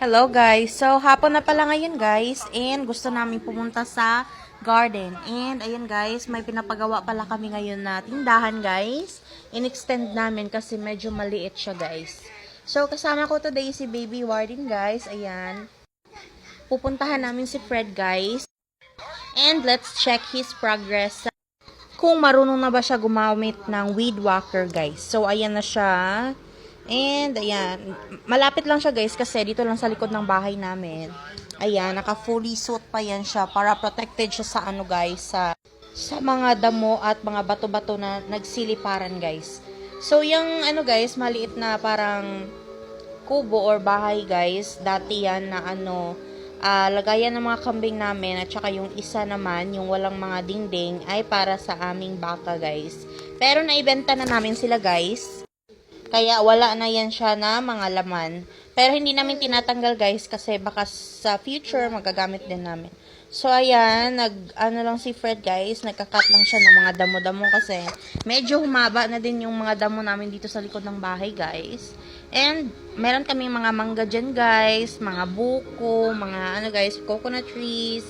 Hello guys. So, hapon na pala ngayon guys. And gusto namin pumunta sa garden. And ayan guys, may pinapagawa pala kami ngayon na tindahan guys. In-extend namin kasi medyo maliit siya guys. So, kasama ko today si Baby Warden guys. Ayan. Pupuntahan namin si Fred guys. And let's check his progress kung marunong na ba siya gumamit ng weed whacker guys. So, ayan na siya. And, ayan. Malapit lang siya, guys, kasi dito lang sa likod ng bahay namin. Ayan, naka-fully suit pa yan siya para protected siya sa ano, guys, sa, sa mga damo at mga bato-bato na nagsiliparan, guys. So, yung, ano, guys, maliit na parang kubo or bahay, guys, dati yan na, ano, ah, lagayan ng mga kambing namin at saka yung isa naman, yung walang mga dingding, ay para sa aming baka, guys. Pero naibenta na namin sila, guys. Kaya wala na yan siya na mga laman. Pero hindi namin tinatanggal guys kasi baka sa future magagamit din namin. So ayan, nag ano lang si Fred guys, nagka-cut lang siya ng mga damo-damo kasi medyo humaba na din yung mga damo namin dito sa likod ng bahay guys. And meron kami mga mangga dyan guys, mga buko, mga ano guys, coconut trees.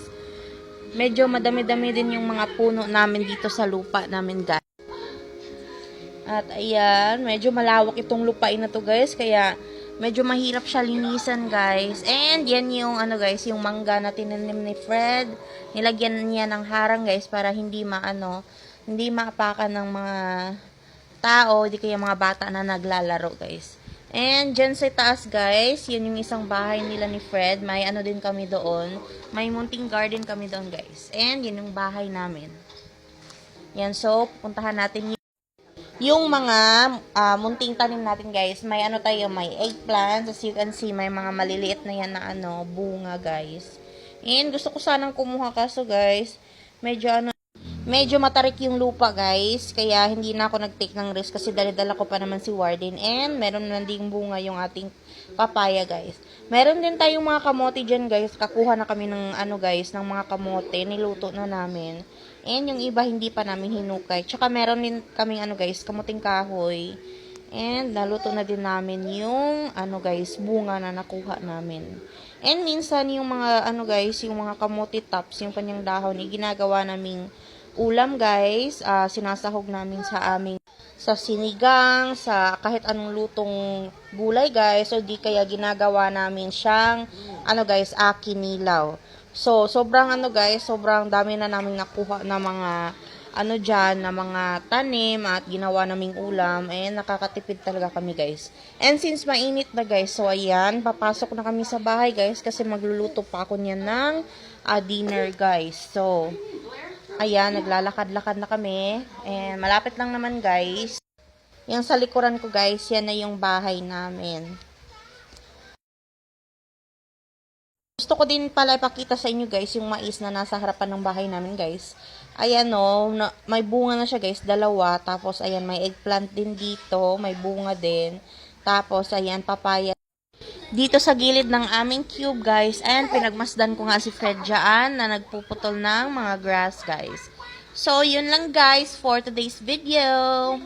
Medyo madami-dami din yung mga puno namin dito sa lupa namin guys. At ayan, medyo malawak itong lupain na to guys, kaya medyo mahirap siya linisan guys. And yan yung ano guys, yung mangga na tinanim ni Fred. Nilagyan niya ng harang guys para hindi maano, hindi maapakan ng mga tao, di kaya mga bata na naglalaro guys. And dyan sa taas guys, yun yung isang bahay nila ni Fred. May ano din kami doon. May munting garden kami doon guys. And yun yung bahay namin. Yan, so puntahan natin yung mga ah, munting tanim natin guys, may ano tayo, may eggplant. As you can see, may mga maliliit na yan na ano, bunga guys. And gusto ko sanang kumuha kaso guys, medyo ano, medyo matarik yung lupa guys. Kaya hindi na ako nag-take ng risk kasi dala-dala ko pa naman si Warden. And meron na ding bunga yung ating papaya guys. Meron din tayong mga kamote dyan guys. Kakuha na kami ng ano guys, ng mga kamote. Niluto na namin. And yung iba hindi pa namin hinukay. Tsaka meron din kaming ano guys, kamuting kahoy. And naluto na din namin yung ano guys, bunga na nakuha namin. And minsan yung mga ano guys, yung mga kamote tops, yung kanyang dahon, eh, ginagawa naming ulam guys. Ah, sinasahog namin sa aming sa sinigang, sa kahit anong lutong gulay guys. So di kaya ginagawa namin siyang ano guys, akinilaw. So, sobrang ano guys, sobrang dami na namin nakuha na mga ano dyan, na mga tanim at ginawa naming ulam. And nakakatipid talaga kami guys. And since mainit na guys, so ayan, papasok na kami sa bahay guys kasi magluluto pa ako niyan ng ah, dinner guys. So, ayan, naglalakad-lakad na kami. And malapit lang naman guys. Yung sa likuran ko guys, yan na yung bahay namin. Gusto ko din pala ipakita sa inyo guys yung mais na nasa harapan ng bahay namin guys. Ayan o, na, may bunga na siya guys, dalawa. Tapos ayan, may eggplant din dito, may bunga din. Tapos ayan, papaya. Dito sa gilid ng aming cube guys, and pinagmasdan ko nga si Fred dyan na nagpuputol ng mga grass guys. So, yun lang guys for today's video.